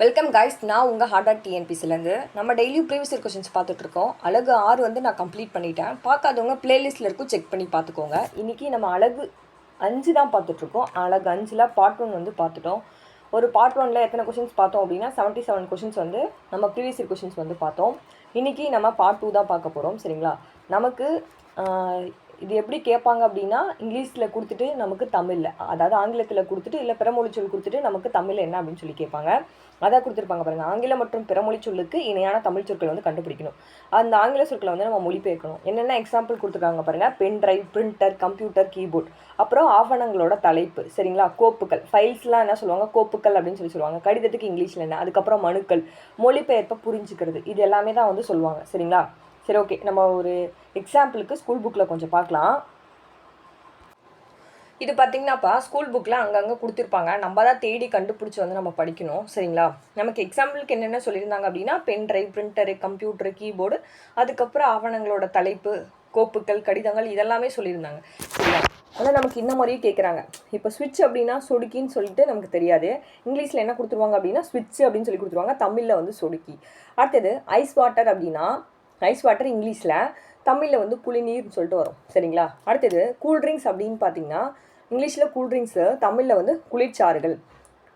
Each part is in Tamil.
வெல்கம் காய்ஸ் நான் உங்கள் ஹார்ட் ஆட் டிஎன்பிசிலேருந்து நம்ம டெய்லியும் ப்ரீவியஸ் இயர் கொஷின்ஸ் பார்த்துட்ருக்கோம் அழகு ஆறு வந்து நான் கம்ப்ளீட் பண்ணிட்டேன். பார்க்காதவங்க பிளேலிஸ்ட்டில் இருக்கும் செக் பண்ணி பார்த்துக்கோங்க. இன்றைக்கி நம்ம அழகு அஞ்சு தான் பார்த்துட்ருக்கோம் அழகு அஞ்சில் பார்ட் ஒன் வந்து பார்த்துட்டோம். ஒரு பார்ட் ஒனில் எத்தனை கொஷின்ஸ் பார்த்தோம் அப்படின்னா செவன்ட்டி செவன் கொஷின்ஸ் வந்து நம்ம ப்ரீவியஸ் இயர் கொஷின்ஸ் வந்து பார்த்தோம். இன்றைக்கி நம்ம பார்ட் டூ தான் பார்க்க போகிறோம் சரிங்களா? நமக்கு இது எப்படி கேட்பாங்க அப்படின்னா இங்கிலீஷில் கொடுத்துட்டு நமக்கு தமிழில். அதாவது ஆங்கிலத்தில் கொடுத்துட்டு இல்லை பிறமொழி சொல் கொடுத்துட்டு நமக்கு தமிழ் என்ன அப்படின்னு சொல்லி கேட்பாங்க. அதான் கொடுத்துருப்பாங்க பாருங்கள் ஆங்கிலம் மற்றும் பிறமொழி சொல்லுக்கு இணையான தமிழ் சொற்களை வந்து கண்டுபிடிக்கணும். அந்த ஆங்கில சொற்களை வந்து நம்ம மொழிபெயர்க்கணும். என்னென்ன எக்ஸாம்பிள் கொடுத்துருக்காங்க பாருங்கள் pen drive printer computer keyboard அப்புறம் ஆவணங்களோட தலைப்பு. சரிங்களா? கோப்புகள். ஃபைல்ஸ்லாம் என்ன சொல்லுவாங்க? கோப்புகள் அப்படின்னு சொல்லி சொல்லுவாங்க. கடிதத்துக்கு இங்கிலீஷில் என்ன? அதுக்கப்புறம் மனுக்கள். மொழிபெயர்ப்பை புரிஞ்சுக்கிறது. இது எல்லாமே தான் வந்து சொல்லுவாங்க. சரிங்களா? சரி ஓகே நம்ம ஒரு எக்ஸாம்பிளுக்கு ஸ்கூல் புக்கில் கொஞ்சம் பார்க்கலாம். இது பார்த்தீங்கன்னாப்பா ஸ்கூல் புக்கில் அங்கங்கே கொடுத்துருப்பாங்க. நம்ம தான் தேடி கண்டுபிடிச்சி வந்து நம்ம படிக்கணும். சரிங்களா? நமக்கு எக்ஸாம்பிளுக்கு என்னென்ன சொல்லியிருந்தாங்க அப்படின்னா pen drive printer computer keyboard அதுக்கப்புறம் ஆவணங்களோட தலைப்பு கோப்புகள் கடிதங்கள் இதெல்லாமே சொல்லியிருந்தாங்க. சரிங்களா ஆனால் நமக்கு இந்த மாதிரியும் கேட்குறாங்க இப்போ ஸ்விட்ச் அப்படின்னா சொடுக்கின்னு சொல்லிட்டு நமக்கு தெரியாது. இங்கிலீஷில் என்ன கொடுத்துருவாங்க அப்படின்னா ஸ்விட்ச் அப்படின்னு சொல்லி கொடுத்துருவாங்க. தமிழில் வந்து சொடுக்கி. அடுத்தது ஐஸ் வாட்டர் அப்படின்னா ஐஸ் வாட்டர் இங்கிலீஷில் தமிழில் வந்து குளிநீர்னு சொல்லிட்டு வரும். சரிங்களா? அடுத்தது கூல் ட்ரிங்க்ஸ் அப்படின்னு பார்த்தீங்கன்னா இங்கிலீஷில் கூல் ட்ரிங்க்ஸு தமிழில் வந்து குளிர்ச்சாறுகள்.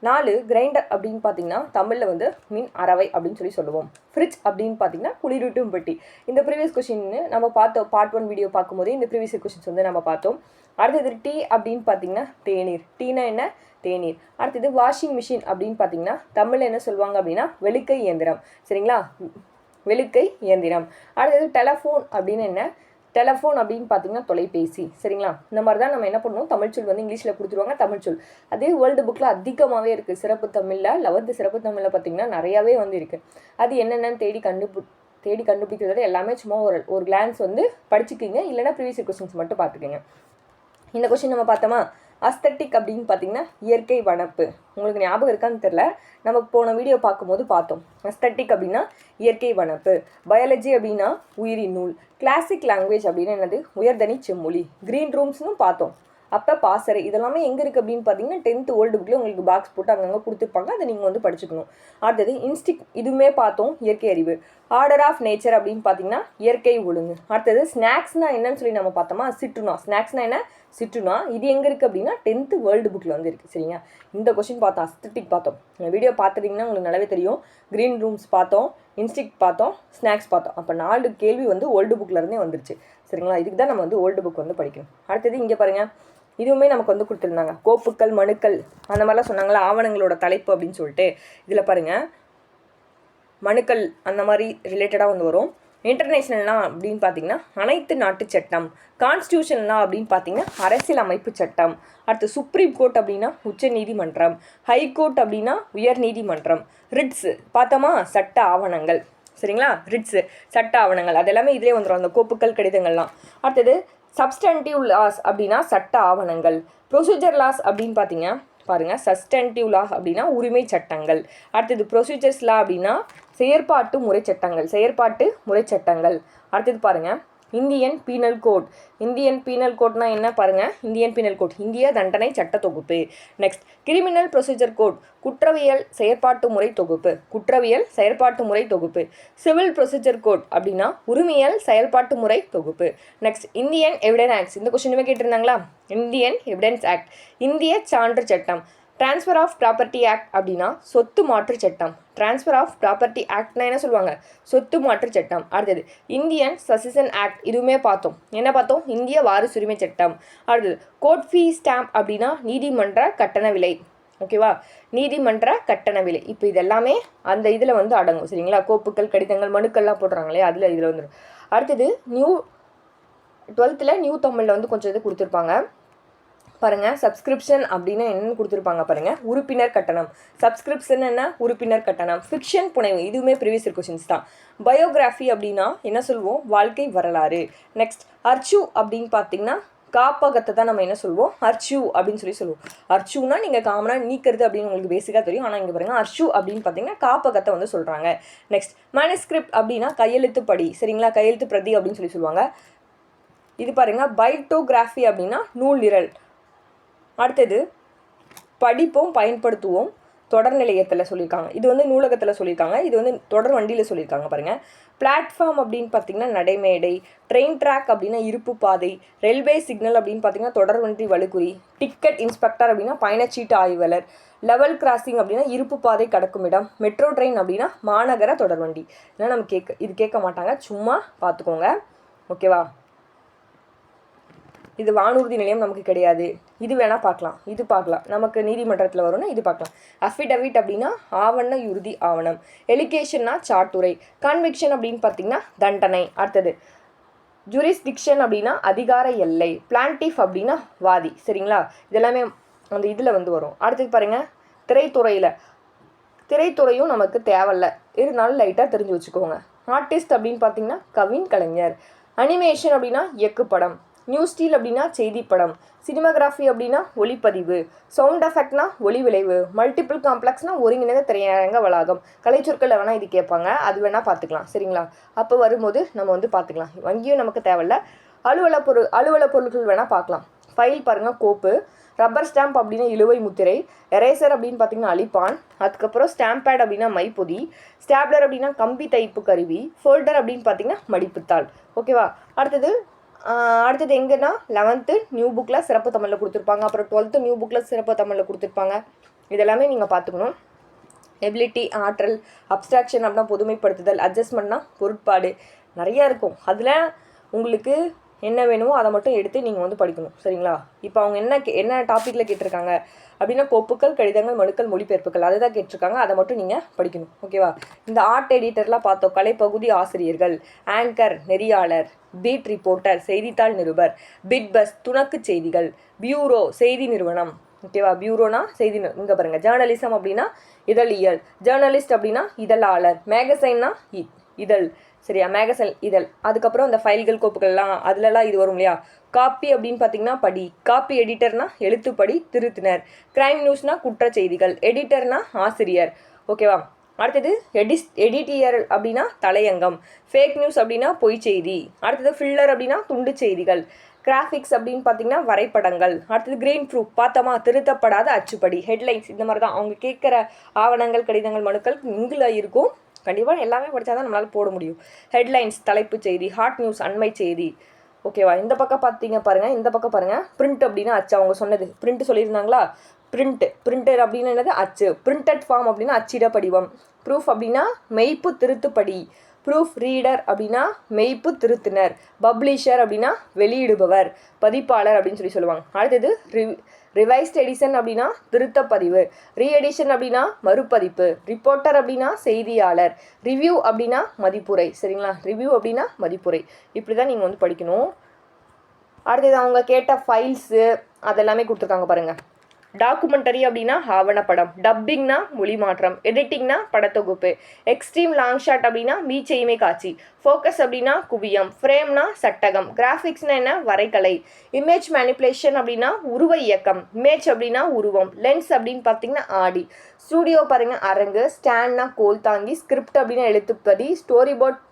நாலு கிரைண்டர் அப்படின்னு பார்த்தீங்கன்னா தமிழில் வந்து மின் அரவை அப்படின்னு சொல்லி சொல்லுவோம். ஃப்ரிட்ஜ் அப்படின்னு பார்த்தீங்கன்னா குளிரூட்டும் பெட்டி. இந்த ப்ரீவியஸ் கொஷின் நம்ம பார்த்தோம். பார்ட் ஒன் வீடியோ பார்க்கும்போது இந்த ப்ரீவியஸ் கொஷின்ஸ் வந்து நம்ம பார்த்தோம். அடுத்தது டீ அப்படின்னு பார்த்தீங்கன்னா தேநீர். டீனா என்ன? தேநீர். அடுத்தது வாஷிங் மிஷின் அப்படின்னு பார்த்தீங்கன்னா தமிழில் என்ன சொல்லுவாங்க அப்படின்னா வெளுக்கை இயந்திரம். சரிங்களா? வெளுக்கை இயந்திரம். அடுத்தது டெலஃபோன் அப்படின்னு என்ன? டெலஃபோன் அப்படின்னு பார்த்தீங்கன்னா தொலைபேசி சரிங்களா? இந்த மாதிரி தான் நம்ம என்ன பண்ணுவோம் தமிழ்ச்சொல் வந்து இங்கிலீஷில் கொடுத்துருவாங்க தமிழ்ச்சொல் அதே வேர்ல்டு புக்கில் அதிகமாகவே இருக்குது சிறப்பு தமிழில் லெவன்த்து சிறப்பு தமிழில் பார்த்தீங்கன்னா நிறையாவே வந்து இருக்குது அது என்னென்னு தேடி கண்டுபி தேடி கண்டுபிடிக்கிறத எல்லாமே சும்மா ஒரு ஒரு கிளான்ஸ் வந்து படிச்சுக்கிங்க. இல்லைன்னா ப்ரீவியஸ் கொஸ்டின்ஸ் மட்டும் பார்த்துக்கோங்க இந்த கொஸ்டின் நம்ம பார்த்தோமா? அஸ்தட்டிக் அப்படின்னு பார்த்தீங்கன்னா இயற்கை வனப்பு. உங்களுக்கு ஞாபகம் இருக்கான்னு தெரில நம்ம போன வீடியோ பார்க்கும்போது பார்த்தோம். அஸ்தட்டிக் அப்படின்னா இயற்கை வனப்பு. பயாலஜி அப்படின்னா உயிரி நூல். கிளாசிக் லாங்குவேஜ் அப்படின்னா என்னது? உயர்தனி செம்மொழி. க்ரீன் ரூம்ஸ்னு பார்த்தோம். அப்போ பாசறை இதெல்லாமே எங்கே இருக்குது அப்படின்னு பார்த்தீங்கன்னா டென்த் ஓல்டு புக்கில் உங்களுக்கு பாக்ஸ் போட்டு அங்கங்கே கொடுத்துருப்பாங்க. அதை நீங்கள் வந்து படிச்சுக்கணும். அடுத்தது இன்ஸ்டிக் இதுவுமே பார்த்தோம் இயற்கை அறிவு. ஆர்டர் ஆஃப் நேச்சர் அப்படின்னு பார்த்தீங்கன்னா இயற்கை ஒழுங்கு. அடுத்தது ஸ்நாக்ஸ்னா என்னன்னு சொல்லி நம்ம பார்த்தோமா? சிற்றுனா ஸ்நாக்ஸ்னா என்ன? சிற்றுனா இது எங்கே இருக்குது அப்படின்னா டென்த்து வேர்ல்டு புக்கில் வந்து இருக்குது சரிங்களா? இந்த கொஷின் பார்த்தோம் அஸ்தட்டிக் பார்த்தோம். வீடியோ பார்த்துட்டிங்கன்னா உங்களுக்கு நல்லாவே தெரியும். க்ரீன் ரூம்ஸ் பார்த்தோம் இன்ஸ்டிக் பார்த்தோம் ஸ்நாக்ஸ் பார்த்தோம். அப்போ நாலு கேள்வி வந்து ஓல்டு புக்கில் இருந்தே வந்துருச்சு. சரிங்களா? இதுக்கு தான் நம்ம வந்து ஓல்டு புக் வந்து படிக்கணும். அடுத்தது இங்கே பாருங்கள் இதுவுமே நமக்கு வந்து கொடுத்துருந்தாங்க. கோப்புக்கள் மனுக்கள் அந்த மாதிரிலாம் சொன்னாங்களா? ஆவணங்களோட தலைப்பு அப்படின்னு சொல்லிட்டு. இதில் பாருங்கள் மனுக்கள் அந்த மாதிரி ரிலேட்டடாக வந்து வரும். இன்டர்நேஷ்னல்னா அப்படின்னு பார்த்தீங்கன்னா அனைத்து நாட்டு சட்டம். கான்ஸ்டியூஷன்லாம் அப்படின்னு பார்த்தீங்கன்னா அரசியல் அமைப்பு சட்டம். அடுத்து சுப்ரீம் கோர்ட் அப்படின்னா உச்ச நீதிமன்றம். ஹை கோர்ட் அப்படின்னா உயர் நீதிமன்றம். ரிட்ஸு பார்த்தோமா? சட்ட ஆவணங்கள். சரிங்களா? ரிட்ஸு சட்ட ஆவணங்கள். அது எல்லாமே இதிலே வந்துடும் அந்த கோப்புக்கள் கடிதங்கள்லாம். அடுத்தது சப்ஸ்டன்டிவ் லாஸ் அப்படின்னா சட்ட ஆவணங்கள். ப்ரொசீஜர் லாஸ் அப்படின்னு பார்த்தீங்க பாருங்கள் சஸ்டன்டிவ் லா அப்படின்னா உரிமை சட்டங்கள். அடுத்தது ப்ரொசீஜர்ஸ் லா அப்படின்னா செயற்பாட்டு முறை சட்டங்கள். செயற்பாட்டு முறை சட்டங்கள். அடுத்தது பாருங்கள் Indian penal code. Indian penal கோட்னா என்ன பாருங்கள் இந்தியன் பீனல் கோட். இந்திய தண்டனை சட்ட தொகுப்பு. நெக்ஸ்ட் கிரிமினல் ப்ரொசீஜர் கோட் குற்றவியல் செயற்பாட்டு முறை தொகுப்பு. குற்றவியல் செயற்பாட்டு முறை தொகுப்பு. சிவில் ப்ரொசீஜர் கோட் அப்படின்னா உரிமையல் செயல்பாட்டு முறை தொகுப்பு. நெக்ஸ்ட் இந்தியன் எவிடன்ஸ் ஆக்ட்ஸ் இந்த கொஸ்டினுமே கேட்டிருந்தாங்களா? இந்தியன் எவிடன்ஸ் ஆக்ட் இந்திய சான்று சட்டம். ட்ரான்ஸ்ஃபர் ஆஃப் ப்ராப்பர்ட்டி ஆக்ட் அப்படின்னா சொத்து மாற்று சட்டம். ட்ரான்ஸ்ஃபர் ஆஃப் ப்ராப்பர்ட்டி ஆக்ட்னா என்ன சொல்லுவாங்க? சொத்து மாற்று சட்டம். அடுத்தது இந்தியன் சசிசன் ஆக்ட் இதுவுமே பார்த்தோம். என்ன பார்த்தோம்? இந்திய வாரிசுரிமை சட்டம். அடுத்தது கோட் ஃபீ ஸ்டாம்ப் அப்படின்னா நீதிமன்ற கட்டண விலை. ஓகேவா நீதிமன்ற கட்டண விலை. இப்போ இதெல்லாமே அந்த இதில் வந்து அடங்கும். சரிங்களா? கோப்புக்கள் கடிதங்கள் மனுக்கள்லாம் போடுறாங்களே அதில் இதில் வந்துடும் அடுத்தது நியூ டுவெல்த்தில் நியூ தமிழில் வந்து கொஞ்சம் இது கொடுத்துருப்பாங்க. பாருங்கள் சப்ஸ்கிரிப்ஷன் அப்படின்னு என்னென்னு கொடுத்துருப்பாங்க பாருங்கள் உறுப்பினர் கட்டணம். சப்ஸ்கிரிப்ஷன் என்ன உறுப்பினர் கட்டணம். ஃபிக்ஷன் புனைவு. இதுவுமே ப்ரீவியஸ் கொஷின்ஸ் தான். பயோகிராஃபி அப்படின்னா என்ன சொல்லுவோம் வாழ்க்கை வரலாறு. நெக்ஸ்ட் அர்ச்சு அப்படின்னு பார்த்தீங்கன்னா காப்பகத்தை தான் நம்ம என்ன சொல்லுவோம் அர்ச்சு அப்படின்னு சொல்லி சொல்லுவோம் அர்ச்சுனா நீங்கள் காமனாக நீக்கிறது அப்படின்னு உங்களுக்கு பேசிக்காக தெரியும். ஆனால் இங்கே பாருங்கள் அர்ச்சு அப்படின்னு பார்த்தீங்கன்னா காப்பகத்தை வந்து சொல்கிறாங்க நெக்ஸ்ட் மேனஸ்கிரிப்ட் அப்படின்னா கையெழுத்து படி. சரிங்களா? கையெழுத்து பிரதி அப்படின்னு சொல்லி சொல்லுவாங்க. இது பாருங்கள் பைட்டோகிராஃபி அப்படின்னா நூல் நிரல். அடுத்தது படிப்போம் பயன்படுத்துவோம் தொடர் நிலையத்தில் சொல்லியிருக்காங்க இது வந்து நூலகத்தில் சொல்லியிருக்காங்க இது வந்து தொடர் வண்டியில் சொல்லியிருக்காங்க பாருங்கள் பிளாட்ஃபார்ம் அப்படின்னு பார்த்தீங்கன்னா நடைமேடை ட்ரெயின் ட்ராக் அப்படின்னா இருப்பு பாதை ரயில்வே சிக்னல் அப்படின்னு பார்த்தீங்கன்னா தொடர் வண்டி வலுக்குறி டிக்கெட் இன்ஸ்பெக்டர் அப்படின்னா பயணச்சீட்டு ஆய்வாளர் லெவல் கிராசிங் அப்படின்னா இருப்பு பாதை கடக்கும் இடம் மெட்ரோ ட்ரெயின் அப்படின்னா மாநகர தொடர்வண்டி இதெல்லாம் நம்ம கேட்க இது கேட்க மாட்டாங்க. சும்மா பார்த்துக்கோங்க ஓகேவா இது வானூர்தி நிலையம் நமக்கு கிடையாது. இது வேணால் பார்க்கலாம். இது பார்க்கலாம். நமக்கு நீதிமன்றத்தில் வரும்னா இது பார்க்கலாம். அஃபிடவிட் அப்படின்னா ஆவண இறுதி ஆவணம். எலிகேஷன்னா சாட்டுரை. கன்விக்ஷன் அப்படின்னு பார்த்தீங்கன்னா தண்டனை. அடுத்தது ஜூரிஸ்டிக்ஷன் அப்படின்னா அதிகார எல்லை. பிளான்டிஃப் அப்படின்னா வாதி. சரிங்களா? இதெல்லாமே அந்த இதில் வந்து வரும். அடுத்தது பாருங்கள் திரைத்துறையில். திரைத்துறையும் நமக்கு தேவையில்ல. இருந்தாலும் லைட்டாக தெரிஞ்சு வச்சுக்கோங்க. ஆர்டிஸ்ட் அப்படின்னு பார்த்தீங்கன்னா கவின் கலைஞர். அனிமேஷன் அப்படின்னா இயக்குப்படம் நியூஸ் ஸ்டீல் அப்படின்னா செய்திப்படம் சினிமாகிராஃபி அப்படின்னா ஒளிப்பதிவு சவுண்ட் எஃபெக்ட்னா ஒளி விளைவு மல்டிபிள் காம்ப்ளெக்ஸ்னால் ஒருங்கிணைந்த திரையரங்க வளாகம். கலைச்சொற்களில் வேணால் இது கேட்பாங்க அது வேணால் பார்த்துக்கலாம் சரிங்களா? அப்போ வரும்போது நம்ம வந்து பார்த்துக்கலாம். வங்கியும் நமக்கு தேவையில்ல. அலுவல பொருள் அலுவல பொருட்கள் வேணால் பார்க்கலாம். ஃபைல் பாருங்கள் கோப்பு ரப்பர் ஸ்டாம்ப் அப்படின்னா இழுவை முத்திரை எரேசர் அப்படின்னு பார்த்தீங்கன்னா அழிப்பான் அதுக்கப்புறம் ஸ்டாம்ப் பேட் அப்படின்னா மைப்பொதி ஸ்டாப்லர் அப்படின்னா கம்பி தைப்பு கருவி ஃபோல்டர் அப்படின்னு பார்த்தீங்கன்னா மடிப்புத்தாள். ஓகேவா? அடுத்தது அடுத்தது எங்கன்னா லெவன்த்து நியூ புக்கில் சிறப்பு தமிழில் கொடுத்துருப்பாங்க. அப்புறம் டுவெல்த்து நியூ புக்கில் சிறப்பு தமிழில் கொடுத்துருப்பாங்க. இதெல்லாமே நீங்கள் பார்த்துக்கணும். எபிலிட்டி ஆற்றல் அப்ஸ்ட்ராக்ஷன் அப்படின்னா பொதுமைப்படுத்துதல் அட்ஜஸ்ட்மெண்ட்னா பொருட்பாடு. நிறையா இருக்கும். அதில் உங்களுக்கு என்ன வேணுமோ அதை மட்டும் எடுத்து நீங்கள் வந்து படிக்கணும். சரிங்களா? இப்போ அவங்க என்ன கே- என்ன டாப்பிக்கில் கேட்டிருக்காங்க? அப்படின்னா கோப்புகள் கடிதங்கள் மனுக்கள் மொழிபெயர்ப்புகள். அதை தான் கேட்டிருக்காங்க. அதை மட்டும் நீங்கள் படிக்கணும். ஓகேவா இந்த ஆர்ட் எடிட்டர்லாம் பார்த்தோம். கலைப்பகுதி ஆசிரியர்கள் ஆங்கர் நெறியாளர் பீட் ரிப்போர்ட்டர் செய்தித்தாள் நிருபர் பிட் பஸ் துணக்கு செய்திகள் பியூரோ செய்தி நிறுவனம். ஓகேவா பியூரோனா செய்தி இங்கே பாருங்கள் ஜேர்னலிசம் அப்படின்னா இதழியல். ஜேர்னலிஸ்ட் அப்படின்னா இதழாளர். மேகசைன்னா இ- இதழ். சரியா? மேகசல் இதழ். அதுக்கப்புறம் இந்த ஃபைல்கள் கோப்புகள்லாம் அதுலலாம் இது வரும் இல்லையா? காப்பி அப்படின்னு பார்த்தீங்கன்னா படி. காப்பி எடிட்டர்னா எழுத்துப்படி திருத்தினர். கிரைம் நியூஸ்னா குற்றச் செய்திகள். எடிட்டர்னா ஆசிரியர். ஓகேவா அடுத்தது எடிஸ் எடிட்டியர் அப்படின்னா தலையங்கம். ஃபேக் நியூஸ் அப்படின்னா பொய் செய்தி. அடுத்தது ஃபில்லர் அப்படின்னா துண்டு செய்திகள். கிராஃபிக்ஸ் அப்படின்னு பார்த்தீங்கன்னா வரைபடங்கள். அடுத்தது கிரீன் ப்ரூஃப் பார்த்தோமா? திருத்தப்படாத அச்சுப்படி. ஹெட்லைன்ஸ் இந்த மாதிரி தான் அவங்க கேட்குற ஆவணங்கள் கடிதங்கள் மனுக்கள் இங்கில் இருக்கும். கண்டிப்பாக எல்லாமே படித்தா தான் நம்மளால் போட முடியும். ஹெட்லைன்ஸ் தலைப்புச் செய்தி ஹாட் நியூஸ் அண்மை செய்தி. ஓகேவா இந்த பக்கம் பார்த்தீங்க பாருங்கள் இந்த பக்கம் பாருங்கள் பிரிண்ட் அப்படின்னா அச்சு. அவங்க சொன்னது. பிரிண்ட் சொல்லியிருந்தாங்களா? பிரிண்ட் பிரிண்டர் அப்படின்னு என்னது? அச்சு. பிரிண்டட் ஃபார்ம் அப்படின்னா அச்சிட படிவம் ப்ரூஃப் அப்படின்னா மெய்ப்பு திருத்துப்படி. ப்ரூஃப் ரீடர் அப்படின்னா மெய்ப்பு திருத்தினர். பப்ளிஷர் அப்படின்னா வெளியிடுபவர். பதிப்பாளர் அப்படின்னு சொல்லி சொல்லுவாங்க. அடுத்தது ரிவ் ரிவைஸ்ட் எடிஷன் அப்படின்னா திருத்தப்பதிவு. ரீஎடிஷன் அப்படின்னா மறுபதிப்பு. ரிப்போர்ட்டர் அப்படின்னா செய்தியாளர். ரிவ்யூ அப்படின்னா மதிப்புரை. சரிங்களா? ரிவ்யூ அப்படின்னா மதிப்புரை. இப்படி தான் நீங்கள் வந்து படிக்கணும். அடுத்தது அவங்க கேட்ட ஃபைல்ஸு அதெல்லாமே கொடுத்துருக்காங்க பாருங்கள் டாக்குமெண்டரி அப்படின்னா ஆவணப்படம் டப்பிங்னா மொழி மாற்றம். எடிட்டிங்னா படத்தொகுப்பு. எக்ஸ்ட்ரீம் லாங் ஷாட் அப்படின்னா மீச்சையுமே காட்சி. ஃபோக்கஸ் அப்படின்னா குவியம். ஃப்ரேம்னா சட்டகம். கிராஃபிக்ஸ்னா என்ன? வரைகலை. இமேஜ் மேனிப்புலேஷன் அப்படின்னா உருவ இயக்கம். இமேஜ் அப்படின்னா உருவம். லென்ஸ் அப்படின்னு பார்த்தீங்கன்னா ஆடி. ஸ்டூடியோ பாருங்க அரங்கு. ஸ்டாண்ட்னா கோல் தாங்கி. ஸ்கிரிப்ட் அப்படின்னா எழுத்துப்பதி. ஸ்டோரி போர்ட்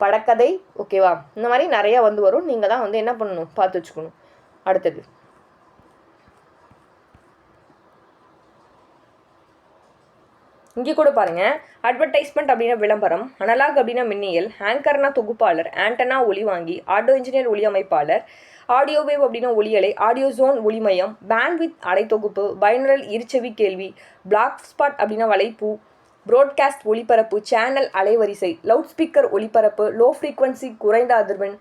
படக்கதை ஓகேவா இந்த மாதிரி நிறையா வந்து வரும். நீங்கள் தான் வந்து என்ன பண்ணணும்? பார்த்து வச்சுக்கணும். அடுத்தது. இங்கே கூட பாருங்க. அட்வர்டைஸ்மெண்ட் அப்படின்னா விளம்பரம் அனலாக் அப்படின்னா மின்னியல் ஆங்கர்னா தொகுப்பாளர் ஆண்டனா ஒளி வாங்கி ஆட்டோ இன்ஜினியர் ஒளி அமைப்பாளர் ஆடியோ வேவ் அப்படின்னா ஒளியலை ஆடியோ ஜோன் ஒளிமயம் பேண்ட்வித் அலைத்தொகுப்பு பைனரல் இருச்செவி கேள்வி பிளாக் ஸ்பாட் அப்படின்னா வலைப்பூ ப்ரோட்காஸ்ட் ஒளிபரப்பு சேனல் அலைவரிசை லவுட் ஸ்பீக்கர் ஒளிபரப்பு லோ ஃப்ரீக்வன்சி குறைந்த அதிர்வெண்.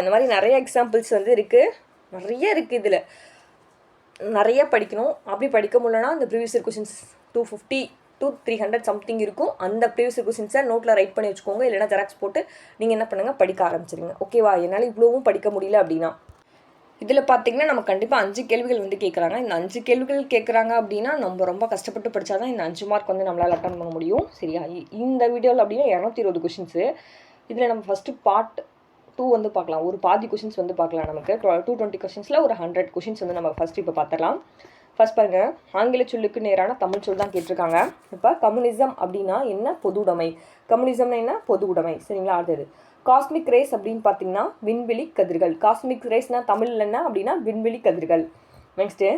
இந்த மாதிரி நிறைய எக்ஸாம்பிள்ஸ் வந்து இருக்குது நிறைய இருக்குது இதில். நிறைய படிக்கணும். அப்படி படிக்க முடியலன்னா இந்த previous questions two fifty two three hundred something இருக்கும். அந்த ப்ரீவியஸ் கொஸ்டின்ஸை கொஷின்ஸை நோட்டில் ரைட் பண்ணி வச்சுக்கோங்க. இல்லைனா ஜெராக்ஸ் போட்டு நீங்கள் என்ன பண்ணுங்கள் படிக்க ஆரம்பிச்சிருங்க. ஓகேவா என்னால் இவ்வளவும் படிக்க முடியல அப்படின்னா. இதில் பார்த்தீங்கன்னா நம்ம கண்டிப்பாக அஞ்சு கேள்விகள் வந்து கேட்குறாங்க இந்த அஞ்சு கேள்விகள் கேட்குறாங்க அப்படின்னா நம்ம ரொம்ப கஷ்டப்பட்டு படித்தா தான் இந்த அஞ்சு மார்க் வந்து நம்மளால் அட்டன் பண்ண முடியும். சரியா? இந்த வீடியோவில் அப்படின்னா இரநூத்தி இருபது கொஷின்ஸு இதில் நம்ம ஃபஸ்ட்டு பார்ட் டூ வந்து பார்க்கலாம் ஒரு பாதி கொஷின்ஸ் வந்து பார்க்கலாம் நமக்கு. டூ டுவெண்ட்டி கொஷின்ஸில் ஒரு ஹண்ட்ரட் கொஷின்ஸ் வந்து நம்ம ஃபஸ்ட்டு இப்போ பார்த்துடலாம் ஃபர்ஸ்ட் பாருங்கள் ஆங்கில சொல்லுக்கு நேரான தமிழ் சொல் தான் கேட்டிருக்காங்க. இப்போ கம்யூனிசம் அப்படின்னா என்ன? பொது உடைமை. கம்யூனிசம்னா என்ன? பொது உடைமை. சரிங்களா? அடுத்தது. காஸ்மிக் ரேஸ் அப்படின்னு பார்த்தீங்கன்னா விண்வெளி கதிர்கள். காஸ்மிக் ரேஸ்னால் தமிழ்ல என்ன அப்படின்னா விண்வெளி கதிர்கள். நெக்ஸ்ட்டு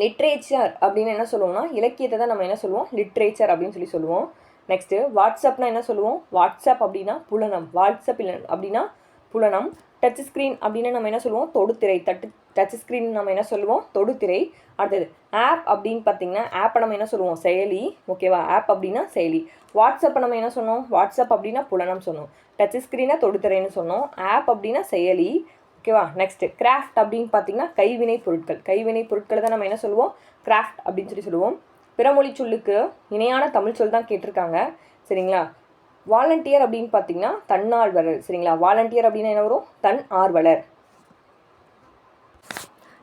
லிட்ரேச்சர் அப்படின்னு என்ன சொல்லுவோம்னா இலக்கியத்தை தான் நம்ம என்ன சொல்லுவோம்? லிட்ரேச்சர் அப்படின்னு சொல்லி சொல்லுவோம். நெக்ஸ்ட்டு வாட்ஸ்அப்னா என்ன சொல்லுவோம்? வாட்ஸ்அப் அப்படின்னா புலனம். வாட்ஸ்அப் இல்லை அப்படின்னா புலனம். டச் ஸ்க்ரீன் அப்படின்னு நம்ம என்ன சொல்லுவோம்? தொடுத்திரை தட்டு டச் ஸ்க்ரீன் நம்ம என்ன சொல்லுவோம்? தொடுதிரை. அடுத்தது ஆப் அப்படின்னு பார்த்தீங்கன்னா ஆப்பை நம்ம என்ன சொல்லுவோம்? செயலி. ஓகேவா ஆப் அப்படின்னா செயலி. வாட்ஸ்அப்பை நம்ம என்ன சொன்னோம்? வாட்ஸ்அப் அப்படின்னா புலனம் சொன்னோம். டச் ஸ்க்ரீனாக தொடுதிரைன்னு சொன்னோம். ஆப் அப்படின்னா செயலி. ஓகேவா நெக்ஸ்ட்டு கிராஃப்ட் அப்படின்னு பார்த்தீங்கன்னா கைவினை பொருட்கள். கைவினை பொருட்களை தான் நம்ம என்ன சொல்லுவோம்? கிராஃப்ட் அப்படின்னு சொல்லி சொல்லுவோம். பிறமொழி சொல்லுக்கு இணையான தமிழ் சொல் தான் கேட்டிருக்காங்க. சரிங்களா? வாலண்டியர் அப்படின்னு பார்த்தீங்கன்னா தன்னார்வலர். சரிங்களா? வாலண்டியர் அப்படின்னா என்ன வரும்? தன் ஆர்வலர்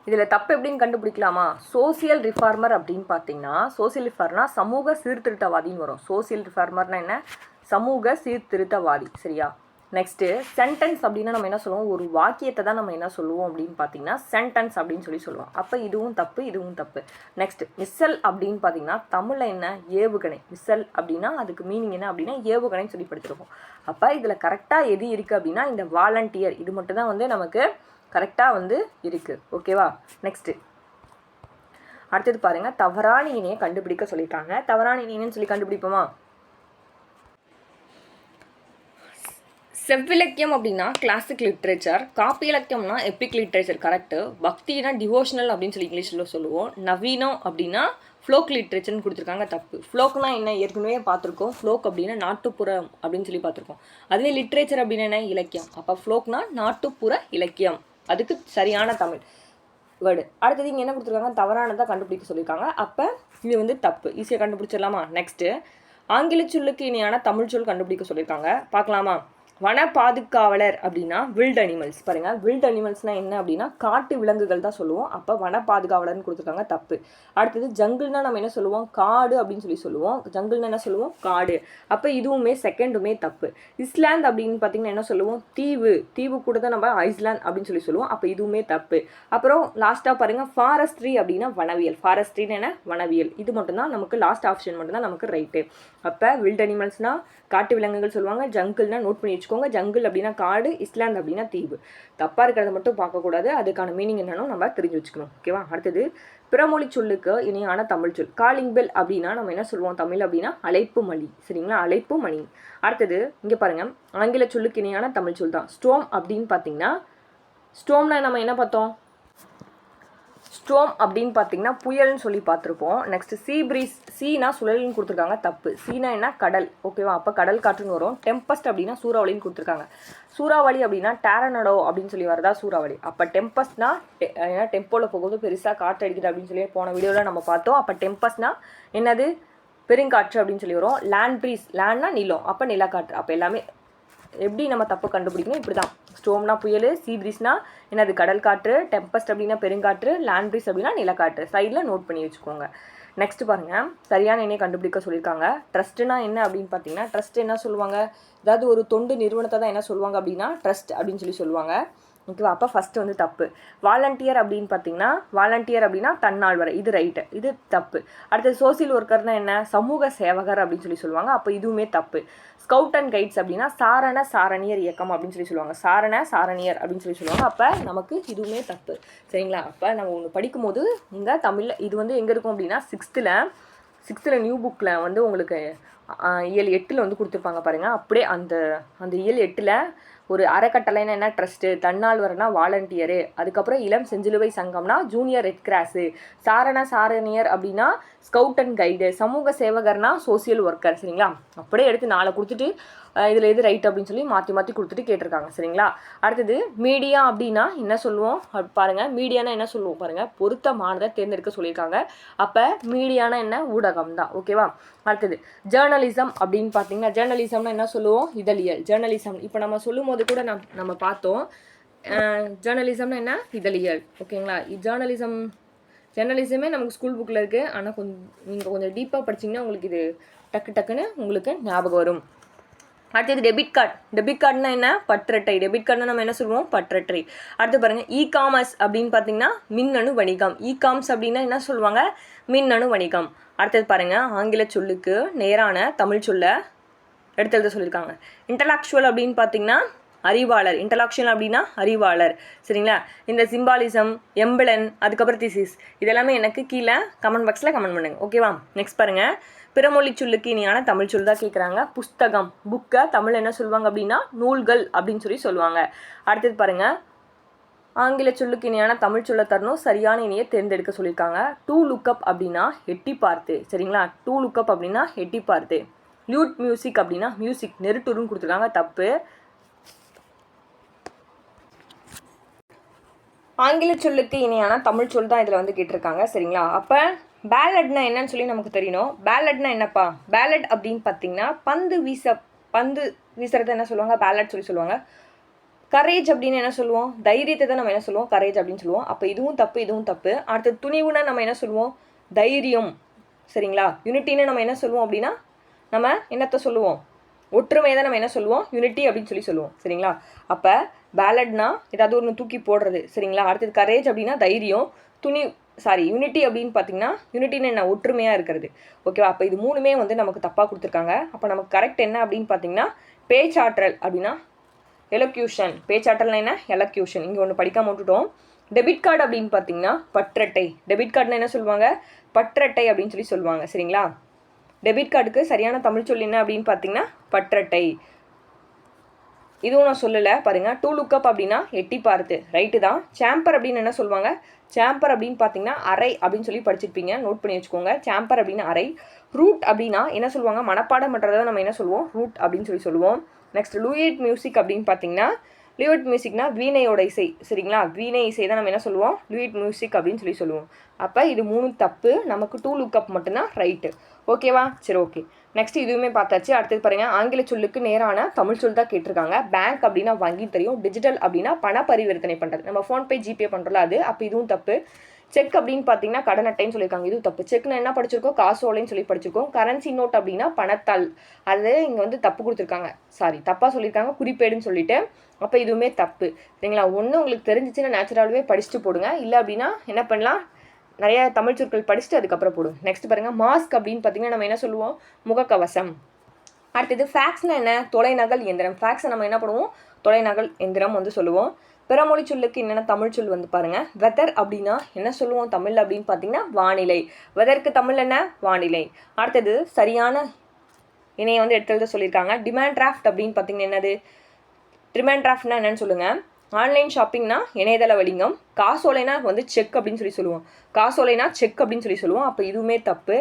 இதில் தப்பு எப்படின்னு கண்டுபிடிக்கலாமா? சோசியல் ரிஃபார்மர் அப்படின்னு பார்த்தீங்கன்னா சோசியல் ரிஃபார்னா சமூக சீர்திருத்தவாதின்னு வரும். சோசியல் ரிஃபார்மர்னா என்ன? சமூக சீர்திருத்தவாதி. சரியா? நெக்ஸ்ட்டு சென்டென்ஸ் அப்படின்னா நம்ம என்ன சொல்லுவோம்? ஒரு வாக்கியத்தை தான் நம்ம என்ன சொல்லுவோம் அப்படின்னு பார்த்தீங்கன்னா சென்டென்ஸ் அப்படின்னு சொல்லி சொல்லுவோம். அப்போ இதுவும் தப்பு இதுவும் தப்பு. நெக்ஸ்ட் மிஸ்ஸல் அப்படின்னு பார்த்தீங்கன்னா தமிழில் என்ன? ஏவுகணை. மிஸ்ஸல் அப்படின்னா அதுக்கு மீனிங் என்ன அப்படின்னா ஏவுகணைன்னு சொல்லி படிச்சிருக்கோம். அப்போ இதில் கரெக்டாக எது இருக்குது அப்படின்னா இந்த வாலண்டியர் இது மட்டும் தான் வந்து நமக்கு கரெக்டாக வந்து இருக்குது ஓகேவா நெக்ஸ்ட்டு அடுத்தது பாருங்கள் தவறான இணையை கண்டுபிடிக்க சொல்லியிருக்காங்க தவறான இணையன்னு சொல்லி கண்டுபிடிப்போமா? செவ்விலக்கியம் அப்படின்னா கிளாசிக் லிட்ரேச்சர் காப்பி இலக்கியம்னா எப்பிக் லிட்ரேச்சர் கரெக்டு பக்தினா டிவோஷனல் அப்படின்னு சொல்லி இங்கிலீஷில் சொல்லுவோம். நவீனம் அப்படின்னா ஃப்ளோக் லிட்ரேச்சர்னு கொடுத்துருக்காங்க தப்பு. ஃப்ளோக்னா என்ன? ஏற்கனவே பார்த்துருக்கோம். ஃப்ளோக் அப்படின்னா நாட்டுப்புறம் அப்படின்னு சொல்லி பார்த்துருக்கோம். அதுவே லிட்ரேச்சர் அப்படின்னா என்ன? இலக்கியம். அப்போ ஃப்ளோக்னா நாட்டுப்புற இலக்கியம். அதுக்கு சரியான தமிழ் வேர்டு அடுத்தது இங்கே என்ன கொடுத்துருக்காங்க? தவறானதாக கண்டுபிடிக்க சொல்லியிருக்காங்க. அப்போ இது வந்து தப்பு. ஈஸியாக கண்டுபிடிச்சிடலாமா? நெக்ஸ்ட்டு ஆங்கில சொல்லுக்கு இணையான தமிழ் சொல் கண்டுபிடிக்க சொல்லியிருக்காங்க. பார்க்கலாமா? வன பாதுகாவலர் அப்படின்னா வில்ட் அனிமல்ஸ் பாருங்கள் வில்ட் அனிமல்ஸ்னால் என்ன அப்படின்னா காட்டு விலங்குகள் தான் சொல்லுவோம். அப்போ வன பாதுகாவலர்னு கொடுத்துருக்காங்க தப்பு. அடுத்தது ஜங்கிள்னால் நம்ம என்ன சொல்லுவோம்? காடு அப்படின்னு சொல்லி சொல்லுவோம். ஜங்கிள்னா என்ன சொல்லுவோம்? காடு. அப்போ இதுவுமே செகண்டுமே தப்பு. இஸ்லாந்து அப்படின்னு பார்த்தீங்கன்னா என்ன சொல்லுவோம்? தீவு. தீவு கூட தான் நம்ம ஐஸ்லாந்து அப்படின்னு சொல்லி சொல்லுவோம். அப்போ இதுவுமே தப்பு. அப்புறம் லாஸ்ட்டாக பாருங்கள் ஃபாரஸ்ட்ரி அப்படின்னா வனவியல். ஃபாரஸ்ட்ரின்னு என்ன? வனவியல். இது மட்டும்தான் நமக்கு லாஸ்ட் ஆப்ஷன் மட்டும்தான் நமக்கு ரைட்டு அப்போ வில்ட் அனிமல்ஸ்னால் காட்டு விலங்குகள் சொல்லுவாங்க. ஜங்கிள்னால் நோட் பண்ணி வச்சுக்கோங்க. ஜங்கிள் அப்படின்னா காடு இஸ்லாந்து அப்படின்னா தீவு. தப்பாக இருக்கிறத மட்டும் பார்க்கக்கூடாது அதுக்கான மீனிங் என்னன்னு நம்ம தெரிஞ்சு வச்சுக்கணும். ஓகேவா அடுத்தது பிறமொழி சொல்லுக்கு இணையான தமிழ் சொல். காலிங் பெல் அப்படின்னா நம்ம என்ன சொல்லுவோம் தமிழ் அப்படின்னா அழைப்பு மணி சரிங்களா? அழைப்பு மணி அடுத்தது இங்கே பாருங்கள் ஆங்கில சொல்லுக்கு இணையான தமிழ் சொல் தான் ஸ்டோம் அப்படின்னு பார்த்தீங்கன்னா ஸ்டோம்னா நம்ம என்ன பார்த்தோம்? ஸ்டோம் அப்படின்னு பார்த்தீங்கன்னா புயல்னு சொல்லி பார்த்துருப்போம். நெக்ஸ்ட் சீ பிரீஸ் சீனா சுழல்னு கொடுத்துருக்காங்க. தப்பு. சீனா என்ன? கடல். ஓகேவா அப்போ கடல் காற்றுன்னு வரும். டெம்பஸ்ட் அப்படின்னா சூறாவளின்னு கொடுத்துருக்காங்க. சூறாவளி அப்படின்னா டேரனடோ அப்படின்னு சொல்லி வரதா? சூறாவளி. அப்போ டெம்பஸ்ட்னா ஏன்னா டெம்போவில் போகும்போது பெருசாக காற்று அடிக்குது அப்படின்னு சொல்லி போன வீடியோவில் நம்ம பார்த்தோம். அப்போ டெம்பஸ்ட்னா என்னது? பெருங்காற்று அப்படின்னு சொல்லி வரும். லேண்ட் ப்ரீஸ் லேண்ட்னா நிலம். அப்போ நிலக்காற்று. அப்போ எல்லாமே எப்படி நம்ம தப்பு கண்டுபிடிக்கணும்? இப்படி தான் ஸ்டோம்னா புயல் சீ பிரீஸ்னா என்னது கடல் காற்று டெம்பஸ்ட் அப்படின்னா பெருங்காற்று லேண்ட் பிரீஸ் அப்படின்னா நிலக்காற்று. சைடில் நோட் பண்ணி வச்சுக்கோங்க. நெக்ஸ்ட் பாருங்கள் சரியான எண்ணெய் கண்டுபிடிக்க சொல்லியிருக்காங்க. ட்ரஸ்ட்டுனா என்ன அப்படின்னு பார்த்தீங்கன்னா ட்ரஸ்ட் என்ன சொல்லுவாங்க? ஏதாவது ஒரு தொண்டு நிறுவனத்தை தான் என்ன சொல்லுவாங்க அப்படின்னா ட்ரஸ்ட் அப்படின்னு சொல்லி சொல்லுவாங்க. ஓகேவா அப்போ ஃபஸ்ட்டு வந்து தப்பு. வாலண்டியர் அப்படின்னு பார்த்தீங்கன்னா வாலண்டியர் அப்படின்னா தன்னாழ்வர் இது ரைட்டு இது தப்பு. அடுத்தது சோசியல் ஒர்க்கர்னால் என்ன? சமூக சேவகர் அப்படின்னு சொல்லி சொல்லுவாங்க. அப்போ இதுவுமே தப்பு. ஸ்கவுட் அண்ட் கைட்ஸ் அப்படின்னா சாரண சாரணியர் இயக்கம் அப்படின்னு சொல்லி சொல்லுவாங்க. சாரண சாரணியர் அப்படின்னு சொல்லி சொல்லுவாங்க. அப்போ நமக்கு இதுவுமே தப்பு. சரிங்களா? அப்போ நம்ம ஒன்று படிக்கும்போது இந்த தமிழில் இது வந்து எங்கே இருக்கும் அப்படின்னா சிக்ஸ்த்தில் சிக்ஸ்த்தில் நியூ புக்கில் வந்து உங்களுக்கு இயல் எட்டில் வந்து கொடுத்துருப்பாங்க பாருங்கள் அப்படியே அந்த அந்த இயல் எட்டில் ஒரு அறக்கட்டளைனா என்ன ட்ரஸ்ட்டு தன்னால்வர்னா வாலண்டியரு அதுக்கப்புறம் இளம் செஞ்சிலுவை சங்கம்னா ஜூனியர் ரெட் கிராஸு சாரண சாரணியர் அப்படின்னா ஸ்கவுட் அண்ட் கைடு சமூக சேவகர்னா சோசியல் ஒர்க்கர் சரிங்களா? அப்படியே எடுத்து நாளை கொடுத்துட்டு இதில் எது ரைட் அப்படின்னு சொல்லி மாற்றி மாற்றி கொடுத்துட்டு கேட்டிருக்காங்க சரிங்களா? அடுத்தது மீடியா அப்படின்னா என்ன சொல்லுவோம்? பாருங்கள் மீடியானா என்ன சொல்லுவோம் பாருங்கள் பொருத்தமானதை தேர்ந்தெடுக்க சொல்லியிருக்காங்க. அப்போ மீடியானா என்ன? ஊடகம் தான் ஓகேவா? அடுத்தது ஜேர்னலிசம் அப்படின்னு பார்த்தீங்கன்னா ஜேர்னலிசம்னா என்ன சொல்லுவோம்? இதழியல். ஜேர்னலிசம் இப்போ நம்ம சொல்லும் போது கூட நம் நம்ம பார்த்தோம். ஜேர்னலிசம்னா என்ன? இதழியல். ஓகேங்களா? ஜேர்னலிசம் ஜேர்னலிசமே நமக்கு ஸ்கூல் புக்கில் இருக்குது ஆனால் கொஞ்சம் நீங்கள் கொஞ்சம் டீப்பாக படிச்சிங்கன்னா உங்களுக்கு இது டக்கு டக்குன்னு உங்களுக்கு ஞாபகம் வரும். அடுத்தது டெபிட் கார்டு டெபிட் கார்டுனா என்ன? பற்றட்டை. டெபிட் கார்டுனா நம்ம என்ன சொல்லுவோம்? பற்றட்டை. அடுத்து பாருங்கள் இ காமர்ஸ் அப்படின்னு பார்த்தீங்கன்னா மின்னணு வணிகம். இ காம்ஸ் அப்படின்னா என்ன சொல்லுவாங்க? மின்னணு வணிகம். அடுத்தது பாருங்கள் ஆங்கில சொல்லுக்கு நேரான தமிழ் சொல்ல எடுத்து எழுத சொல்லியிருக்காங்க. இன்டலாக்சுவல் அப்படின்னு பார்த்தீங்கன்னா அறிவாளர். இன்டலாக்ஷன் அப்படின்னா அறிவாளர். சரிங்களா? இந்த சிம்பாலிசம் எம்பிளன் அதுக்கப்புறம் திசிஸ் இதெல்லாமே எனக்கு கீழே கமெண்ட் பாக்ஸில் கமெண்ட் பண்ணுங்க. ஓகேவா நெக்ஸ்ட் பாருங்கள் பிறமொழி சொல்லுக்கு இனியான தமிழ் சொல் தான் கேட்குறாங்க புஸ்தகம் புக்கை தமிழ் என்ன சொல்லுவாங்க அப்படின்னா? நூல்கள் அப்படின்னு சொல்லி சொல்லுவாங்க. அடுத்தது பாருங்கள் ஆங்கில சொல்லுக்கு இணையான தமிழ் சொல்ல தரணும். சரியான இணையை தேர்ந்தெடுக்க சொல்லியிருக்காங்க. டூ லுக்கப் அப்படின்னா எட்டி பார்த்து. சரிங்களா? டூ லுக்கப் அப்படின்னா எட்டி பார்த்து. லியூட் மியூசிக் அப்படின்னா மியூசிக் நெருட்டுருன்னு கொடுத்துருக்காங்க. தப்பு. ஆங்கில சொல்லுக்கு இணையான தமிழ் சொல் தான் இதில் வந்து கேட்டிருக்காங்க சரிங்களா? அப்போ பேலட்னா என்னன்னு சொல்லி நமக்கு தெரியணும். பேலட்னா என்னப்பா? பேலட் அப்படின்னு பார்த்தீங்கன்னா பந்து வீச பந்து வீசுறது என்ன சொல்லுவாங்க? பேலட் சொல்லி சொல்லுவாங்க. கரேஜ் அப்படின்னு என்ன சொல்லுவோம்? தைரியத்தை தான் நம்ம என்ன சொல்லுவோம்? கரேஜ் அப்படின்னு சொல்லுவோம். அப்போ இதுவும் தப்பு இதுவும் தப்பு. அடுத்து துணிவுனா நம்ம என்ன சொல்லுவோம்? தைரியம் சரிங்களா? யூனிட்டின்னு நம்ம என்ன சொல்லுவோம் அப்படின்னா நம்ம என்னத்தை சொல்லுவோம்? ஒற்றுமையை தான் நம்ம என்ன சொல்லுவோம்? யூனிட்டி அப்படின்னு சொல்லி சொல்லுவோம் சரிங்களா? அப்போ பேலட்னா ஏதாவது ஒன்று தூக்கி போடுறது சரிங்களா? அடுத்தது கரேஜ் அப்படின்னா தைரியம் துணி சாரி யூனிட்டி அப்படின்னு பார்த்தீங்கன்னா யூனிட்டின்னு என்ன? ஒற்றுமையாக இருக்கிறது. ஓகேவா அப்போ இது மூணுமே வந்து நமக்கு தப்பாக கொடுத்துருக்காங்க. அப்போ நமக்கு கரெக்ட் என்ன அப்படின்னு பார்த்தீங்கன்னா பேச்சாற்றல் அப்படின்னா எலக்யூஷன் பேச்சாற்றல்னா என்ன? எலக்யூஷன் இங்கே ஒன்று படிக்காம விட்டுட்டோம். டெபிட் கார்டு அப்படின்னு பார்த்தீங்கன்னா பற்றட்டை. டெபிட் கார்டுனா என்ன சொல்லுவாங்க? பற்றட்டை அப்படின்னு சொல்லி சொல்லுவாங்க சரிங்களா? டெபிட் கார்டுக்கு சரியான தமிழ் சொல் என்ன அப்படின்னு பார்த்தீங்கன்னா பற்றட்டை. இதுவும் நான் சொல்லலை. பாருங்கள் டூ லுக்கப் அப்படின்னா எட்டி பார்த்து. ரைட்டு தான். சாம்பர் அப்படின்னு என்ன சொல்லுவாங்க? சாம்பர் அப்படின்னு பார்த்தீங்கன்னா அரை அப்படின்னு சொல்லி படிச்சிருப்பீங்க. நோட் பண்ணி வச்சுக்கோங்க. சாம்பர் அப்படின்னு அரை ரூட் அப்படின்னா என்ன சொல்லுவாங்க? மனப்பாடம் பண்ணுறத நம்ம என்ன சொல்லுவோம்? ரூட் அப்படின்னு சொல்லி சொல்லுவோம். நெக்ஸ்ட் லூயட் மியூசிக் அப்படின்னு பார்த்தீங்கன்னா லியூட் மியூசிக்னா வீணையோட இசை. சரிங்களா? வீணை இசை தான் நம்ம என்ன சொல்லுவோம்? லியூட் மியூசிக் அப்படின்னு சொல்லி சொல்லுவோம். அப்போ இது மூணு தப்பு. நமக்கு டூ லுக்கப் மட்டும்தான் ரைட்டு ஓகேவா? சரி ஓகே. நெக்ஸ்ட் இதுவுமே பார்த்தாச்சு. அடுத்தது பாருங்க ஆங்கில சொல்லுக்கு நேரான தமிழ் சொல் தான் கேட்டிருக்காங்க. பேங்க் அப்படின்னா வங்கி தெரியும் டிஜிட்டல் அப்படின்னா பண பரிவர்த்தனை பண்ணுறது நம்ம ஃபோன்பே ஜிபே பண்ணுறோம்ல அது அப்போ இதுவும் தப்பு. செக் அப்படின்னு பார்த்தீங்கன்னா கடன் அட்டைன்னு சொல்லியிருக்காங்க இதுவும் தப்பு. செக்னு என்ன படிச்சிருக்கோம்? காசோலைன்னு சொல்லி படிச்சிருக்கோம். கரன்சி நோட் அப்படின்னா பணத்தால் அது இங்கே வந்து தப்பு கொடுத்துருக்காங்க. சாரி தப்பாக சொல்லியிருக்காங்க குறிப்பேடுன்னு சொல்லிட்டு. அப்போ இதுவுமே தப்பு. சரிங்களா? ஒன்று உங்களுக்கு தெரிஞ்சிச்சுன்னா நேச்சுரலாகவே படிச்சுட்டு போடுங்க. இல்லை அப்படின்னா என்ன பண்ணலாம்? நிறைய தமிழ் சொற்கள் படிச்சுட்டு அதுக்கப்புறம் போடும் நெக்ஸ்ட் பாருங்கள் மாஸ்க் அப்படின்னு பார்த்தீங்கன்னா நம்ம என்ன சொல்லுவோம்? முகக்கவசம். அடுத்தது ஃபேக்ஸ்னா என்ன? தொலைநகல் எந்திரம். ஃபேக்ஸை நம்ம என்ன பண்ணுவோம் தொலைநகல் எந்திரம் வந்து சொல்லுவோம். பிறமொழி சொல்லுக்கு என்னென்ன தமிழ் சொல் வந்து பாருங்கள் வெதர் அப்படின்னா என்ன சொல்லுவோம் தமிழ் அப்படின்னு பார்த்தீங்கன்னா வானிலை. வெதருக்கு தமிழ் என்ன? வானிலை. அடுத்தது சரியான இணையை வந்து எடுத்து எழுத சொல்லியிருக்காங்க. டிமாண்ட் டிராஃப்ட் அப்படின்னு பார்த்தீங்கன்னா என்னது? டிமாண்ட் டிராஃப்ட்னா என்னன்னு சொல்லுங்கள் ஆன்லைன் ஷாப்பிங்னா இணையதள வணிகம் காசோலைனா வந்து செக் அப்படின்னு சொல்லி சொல்லுவோம். காசோலைனா செக் அப்படின்னு சொல்லி சொல்லுவோம். அப்போ இதுவுமே தப்பு.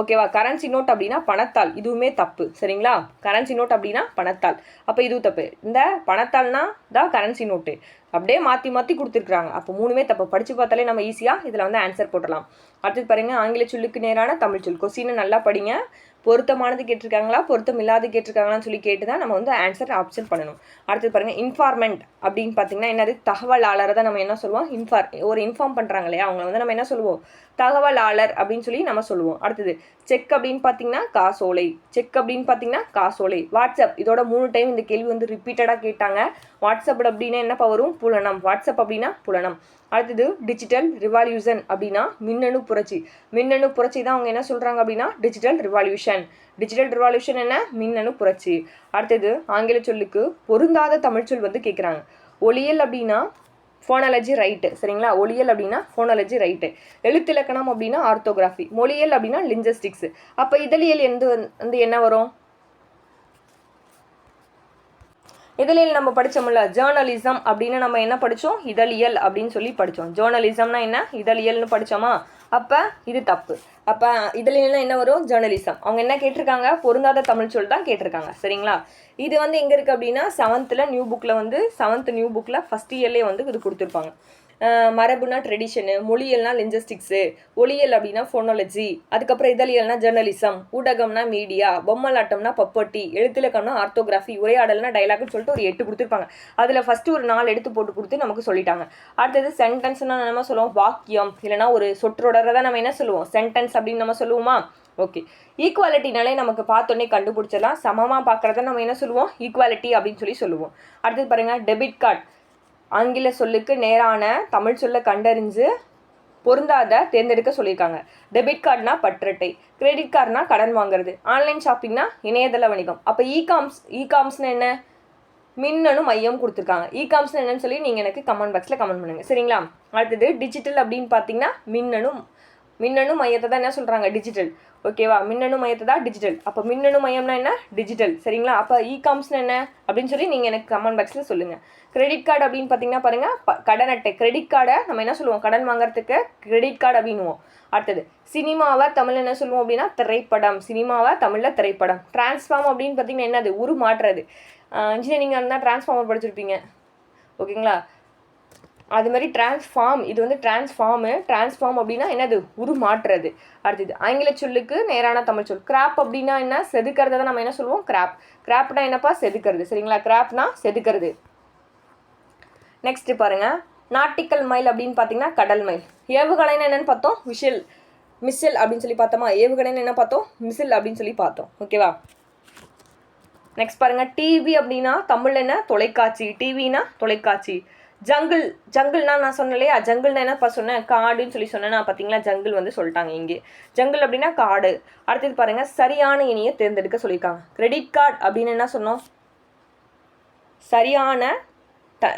ஓகேவா கரன்சி நோட் அப்படின்னா பணத்தாள். இதுவுமே தப்பு. சரிங்களா? கரன்சி நோட் அப்படின்னா பணத்தாள். அப்போ இதுவும் தப்பு. இந்த பணத்தாள்னா தான் கரன்சி நோட்டு அப்படியே மாற்றி மாற்றி கொடுத்துருக்குறாங்க. அப்போ மூணுமே தப்பு. படித்து பார்த்தாலே நம்ம ஈஸியாக இதில் வந்து ஆன்சர் போட்டலாம் அடுத்தது பாருங்கள் ஆங்கில சொல்லுக்கு நேரான தமிழ் சொல். கொஸ்டினை நல்லா படிங்க. பொருத்தமானது கேட்டிருக்காங்களா? பொருத்தம் இல்லாது கேட்டிருக்காங்களான்னு சொல்லி கேட்டு தான் நம்ம வந்து ஆன்சர் ஆப்ஷன் பண்ணணும். அடுத்தது பாருங்கள் இன்ஃபார்மெண்ட் அப்படின்னு பார்த்தீங்கன்னா என்னது? தகவலாளரை தான் நம்ம என்ன சொல்லுவோம்? இன்ஃபார் ஒரு இன்ஃபார்ம் பண்ணுறாங்க இல்லையா? அவங்கள வந்து நம்ம என்ன சொல்லுவோம்? தகவலாளர் அப்படின்னு சொல்லி நம்ம சொல்லுவோம். அடுத்தது செக் அப்படின்னு பார்த்தீங்கன்னா காசோலை. செக் அப்படின்னு பார்த்தீங்கன்னா காசோலை. வாட்ஸ்அப் இதோட மூணு டைம் இந்த கேள்வி வந்து ரிப்பீட்டடாக கேட்டாங்க. வாட்ஸ்அப் அப்படின்னா என்னப்பா வரும்? புலனம். வாட்ஸ்அப் அப்படின்னா புலனம். அடுத்தது டிஜிட்டல் ரிவால்யூஷன் அப்படின்னா மின்னணு புரட்சி. மின்னணு புரட்சி தான் அவங்க என்ன சொல்கிறாங்க அப்படின்னா டிஜிட்டல் ரிவால்யூஷன் டிஜிட்டல் ரிவால்யூஷன் என்ன? மின்னணு புரட்சி. அடுத்தது ஆங்கில சொல்லுக்கு பொருந்தாத தமிழ் சொல் வந்து கேட்குறாங்க ஒளியல் அப்படின்னா ஃபோனாலஜி ரைட்டு சரிங்களா? ஒளியல் அப்படின்னா ஃபோனாலஜி ரைட்டு எழுத்திலக்கணம் அப்படின்னா ஆர்த்தோகிராஃபி மொழியல் அப்படின்னா லிஞ்சஸ்டிக்ஸ் அப்போ இதழியல் எந்த வந்து என்ன வரும்? இதழியல் நம்ம படித்தோம்ல ஜேர்னலிசம் அப்படின்னு நம்ம என்ன படித்தோம் இதழியல் அப்படின்னு சொல்லி படித்தோம் ஜேர்னலிசம்னா என்ன? இதழியல்னு படித்தோமா அப்போ இது தப்பு. அப்போ இதழியல்னா என்ன வரும்? ஜேர்னலிசம் அவங்க என்ன கேட்டிருக்காங்க? பொருந்தாத தமிழ் சொல் தான் கேட்டிருக்காங்க. சரிங்களா? இது வந்து எங்கே இருக்குது அப்படின்னா செவன்த்தில் நியூ புக்கில் வந்து செவன்த் நியூ புக்கில் ஃபஸ்ட் இயர்லேயே வந்து இது கொடுத்துருப்பாங்க. மரபுனா ட்ரெடிஷனு மொழியல்னா லிஞ்சஸ்டிக்ஸு ஒளியல் அப்படின்னா ஃபோனாலஜி அதுக்கப்புறம் இதழியல்னா ஜேர்னலிசம் ஊடகம்னா மீடியா பொம்மலாட்டம்னா பப்பட்டி எழுத்துலக்கம்னா ஆர்த்தோகிராஃபி உரையாடல்னா டைலாக்னு சொல்லிட்டு ஒரு எட்டு கொடுத்துருப்பாங்க. அதில் ஃபஸ்ட்டு ஒரு நாலு எடுத்து போட்டு கொடுத்து நமக்கு சொல்லிட்டாங்க. அடுத்தது சென்டென்ஸ்னா நம்ம சொல்லுவோம் வாக்கியம் இல்லைனா ஒரு சொற்றொடரை தான் நம்ம என்ன சொல்லுவோம்? சென்டென்ஸ் அப்படின்னு நம்ம சொல்லுவோமா? ஓகே ஈக்குவாலிட்டினாலே நமக்கு பார்த்தோன்னே கண்டுபிடிச்சிடலாம். சமமாக பார்க்குறத நம்ம என்ன சொல்லுவோம்? ஈக்குவாலிட்டி அப்படின்னு சொல்லி சொல்லுவோம். அடுத்தது பாருங்கள் டெபிட் கார்டு ஆங்கில சொல்லுக்கு நேரான தமிழ் சொல்ல கண்டறிஞ்சு பொருந்தாத தேர்ந்தெடுக்க சொல்லியிருக்காங்க. டெபிட் கார்டுனா பற்றட்டை கிரெடிட் கார்டுனா கடன் வாங்குறது ஆன்லைன் ஷாப்பிங்னா இணையதள வணிகம். அப்போ இ காம்ஸ் இ காம்ஸ்னு என்ன? மின்னணு மையம் கொடுத்துருக்காங்க. இ என்னன்னு சொல்லி நீங்கள் எனக்கு கமெண்ட் பாக்ஸில் கமெண்ட் பண்ணுங்கள் சரிங்களா? அடுத்தது டிஜிட்டல் அப்படின்னு பார்த்தீங்கன்னா மின்னணு மின்னணு மையத்தை தான் என்ன சொல்கிறாங்க டிஜிட்டல் ஓகேவா மின்னணு மையத்தை தான் டிஜிட்டல் அப்போ மின்னணு மையம்னா என்ன? டிஜிட்டல் சரிங்களா? அப்போ இ காம்ஸ்னு என்ன? அப்படின்னு சொல்லி நீங்கள் எனக்கு கமெண்ட் பாக்ஸில் சொல்லுங்கள் கிரெடிட் கார்டு அப்படின்னு பார்த்தீங்கன்னா பாருங்கள் கடன் அட்டை. கிரெடிட் கார்டை நம்ம என்ன சொல்லுவோம்? கடன் வாங்குறதுக்கு கிரெடிட் கார்டு அப்படின்னுவோம். அடுத்தது சினிமாவை தமிழ் என்ன சொல்லுவோம் அப்படின்னா திரைப்படம். சினிமாவை தமிழில் திரைப்படம். டிரான்ஸ்ஃபார்ம் அப்படின்னு பார்த்தீங்கன்னா என்னது? உருமாற்றுறது. இன்ஜினியரிங் இருந்தால் டிரான்ஸ்ஃபார்மர் படிச்சிருப்பீங்க. ஓகேங்களா? அது மாதிரி டிரான்ஸ்ஃபார்ம் இது வந்து டிரான்ஸ்ஃபார்மு டிரான்ஸ்ஃபார்ம் அப்படின்னா என்னது? உருமாற்றுறது. அடுத்தது ஆங்கில சொல்லுக்கு நேரான தமிழ் சொல். கிராப் அப்படின்னா என்ன? செதுக்கிறத நம்ம என்ன சொல்லுவோம்? கிராப் கிராப்னா என்னப்பா? செதுக்கிறது. சரிங்களா? கிராப்னா செதுக்கிறது. நெக்ஸ்ட் பாருங்க. நாட்டிக்கல் மைல் அப்படின்னு பார்த்தீங்கன்னா கடல் மைல் ஏவுகணைன்னு என்னன்னு பார்த்தோம். விஷில் மிசில் அப்படின்னு சொல்லி பார்த்தோமா? ஏவுகணைன்னு என்ன பார்த்தோம்? மிசில் அப்படின்னு சொல்லி பார்த்தோம். ஓகேவா நெக்ஸ்ட் பாருங்க. டிவி அப்படின்னா தமிழ்ல என்ன? தொலைக்காட்சி. டிவினா தொலைக்காட்சி. ஜங்கிள் ஜங்கிள்னா நான் சொன்னேன் இல்லையா? ஜங்கிள்னா என்னப்பா சொன்னேன்? காடுன்னு சொல்லி சொன்னேன்னா பார்த்தீங்களா ஜங்கிள் வந்து சொல்லிட்டாங்க இங்கே. ஜங்கிள் அப்படின்னா காடு. அடுத்தது பாருங்க. சரியான இணையை தேர்ந்தெடுக்க சொல்லியிருக்காங்க. கிரெடிட் கார்டு அப்படின்னு என்ன சொன்னோம்? சரியான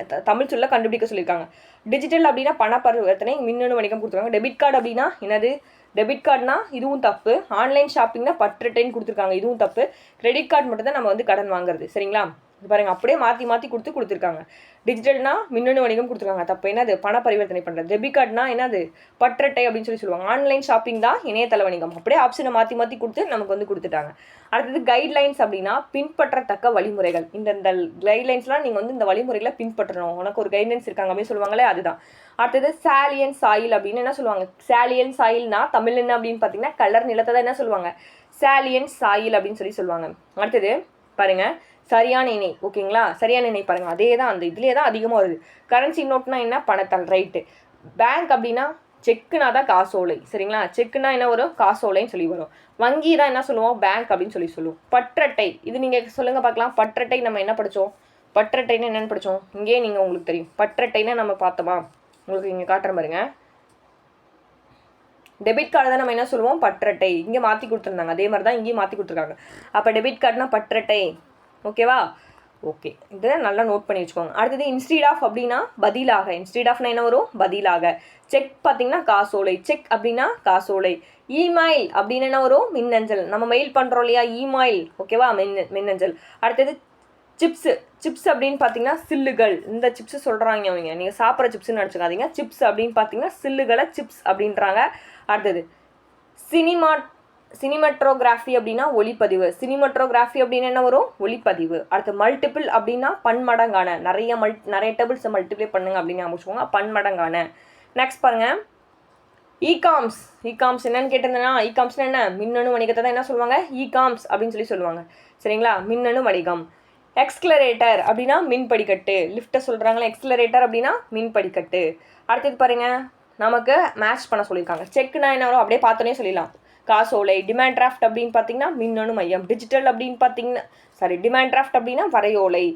த தமிழ் சொல்ல கண்டுபிடிக்க சொல்லியிருக்காங்க. டிஜிட்டல் அப்படின்னா பண பரிவர்த்தனை மின்னணு வணிகம் கொடுத்துருக்காங்க. டெபிட் கார்டு அப்படின்னா என்னது? டெபிட் கார்டுனா இதுவும் தப்பு. ஆன்லைன் ஷாப்பிங்னா பற்றட்டைன்னு கொடுத்துருக்காங்க. இதுவும் தப்பு. கிரெடிட் கார்டு மட்டும் தான் நம்ம வந்து கடன் வாங்குறது. சரிங்களா? பாருங்கள் பாருங்க அப்படியே மாற்றி மாற்றி கொடுத்து கொடுத்துருக்காங்க. டிஜிட்டல்னா மின்னணு வணிகம் கொடுத்துருக்காங்க. தப்பு என்னது? பண பரிவர்த்தனை பண்ணுறது டெபிட் கார்டுனா என்னது? பற்றட்டை அப்படின்னு சொல்லி சொல்லுவாங்க. ஆன்லைன் ஷாப்பிங் தான் இணையதள வணிகம். அப்படியே ஆப்ஷனை மாற்றி மாற்றி கொடுத்து நமக்கு வந்து கொடுத்துட்டாங்க. அடுத்தது கைட்லைன்ஸ் அப்படின்னா பின்பற்றத்தக்க வழிமுறைகள். இந்த இந்த கைட்லைன்ஸ்லாம் நீங்கள் வந்து இந்த வழிமுறைகளை பின்பற்றணும். உனக்கு ஒரு கைட்லைன்ஸ் இருக்காங்க அப்படின்னு சொல்லுவாங்களே அதுதான். அடுத்தது சாலியன் சாயில் அப்படின்னு என்ன சொல்லுவாங்க? சாலியன் சாயில்னா தமிழ் என்ன அப்படின்னு பார்த்தீங்கன்னா கலர் நிலத்தை தான் என்ன சொல்லுவாங்க? சாலியன் சாயில் அப்படின்னு சொல்லி சொல்லுவாங்க. அடுத்தது பாருங்க சரியான இணை ஓகேங்களா? சரியான இணை பாருங்கள் அதே தான் அந்த இதுலேயே தான் அதிகமாக வருது. கரன்சி நோட்னா என்ன? பணத்தால் ரைட்டு பேங்க் அப்படின்னா செக்குனா தான் காசோலை சரிங்களா? செக்குனா என்ன வரும்? காசோலைன்னு சொல்லி வரும். வங்கி தான் என்ன சொல்லுவோம்? பேங்க் அப்படின்னு சொல்லி சொல்லுவோம். பற்றட்டை. இது நீங்கள் சொல்லுங்கள் பார்க்கலாம். பற்றட்டை நம்ம என்ன படித்தோம் பற்றட்டைன்னு என்னென்னு படித்தோம் இங்கேயே நீங்கள் உங்களுக்கு தெரியும். பற்றட்டைன்னா நம்ம பார்த்தோமா? உங்களுக்கு இங்கே காட்டுறேன் பாருங்க. டெபிட் கார்டு தான் நம்ம என்ன சொல்லுவோம்? பற்றட்டை. இங்கே மாற்றி கொடுத்துருந்தாங்க. அதே மாதிரி தான் இங்கேயும் மாற்றி கொடுத்துருக்காங்க. அப்போ டெபிட் கார்டுனா பற்றட்டை. ஓகேவா? ஓகே. இதை நல்லா நோட் பண்ணி வச்சுக்கோங்க. அடுத்தது இன்ஸ்டீட் ஆஃப் அப்படின்னா பதிலாக. இன்ஸ்டீட் ஆஃப்னா என்ன வரும்? பதிலாக. செக் பார்த்தீங்கன்னா காசோலை. செக் அப்படின்னா காசோலை. இமெயில் அப்படின்னு என்ன வரும்? மின்னஞ்சல். நம்ம மெயில் பண்ணுறோம் இல்லையா? இமெயில் ஓகேவா? மின் மின்னஞ்சல். அடுத்தது சிப்ஸு சிப்ஸ் அப்படின்னு பார்த்தீங்கன்னா சில்லுகள். இந்த சிப்ஸ் சொல்கிறாங்க அவங்க நீங்கள் சாப்பிட்ற சிப்ஸ்னு நினச்சிக்காதீங்க. சிப்ஸ் அப்படின்னு பார்த்தீங்கன்னா சில்லுகளை சிப்ஸ் அப்படின்றாங்க. அடுத்தது சினிமா சினிமட்ரோகிராஃபி அப்படின்னா ஒளிப்பதிவு. சினிமட்ரோகிராஃபி அப்படின்னு என்ன வரும்? ஒளிப்பதிவு. அடுத்து மல்டிபிள் அப்படின்னா பன்மடங்கான. நிறைய மல் நிறைய டேபிள்ஸை மல்டிப்ளை பண்ணுங்க அப்படின்னு ஞாபகம் பன்மடங்கான. நெக்ஸ்ட் பாருங்க. இகாம்ஸ் இகாம்ஸ் என்னன்னு கேட்டிருந்தேன்னா இகாம்ஸ்னா என்ன? மின்னணு வணிகத்தை தான் என்ன சொல்லுவாங்க? இகாம்ஸ் அப்படின்னு சொல்லி சொல்லுவாங்க. சரிங்களா? மின்னணு வணிகம். எக்ஸ்கிலரேட்டர் அப்படின்னா மின் படிக்கட்டு லிஃப்ட்டை சொல்கிறாங்களா எக்ஸ்கிளரேட்டர் அப்படின்னா மின் படிக்கட்டு அடுத்தது பாருங்க. நமக்கு மேட்ச் பண்ண சொல்லியிருக்காங்க. செக்னா என்ன வரும்? அப்படியே பார்த்தோன்னே சொல்லிடலாம். காசோலை டிமாண்ட் டிராஃப்ட் அப்படின்னு பார்த்தீங்கன்னா மின்னணு மையம் டிஜிட்டல் அப்படின்னு பார்த்தீங்கன்னா சாரி டிமாண்ட் டிராஃப்ட் அப்படின்னா வரையோலை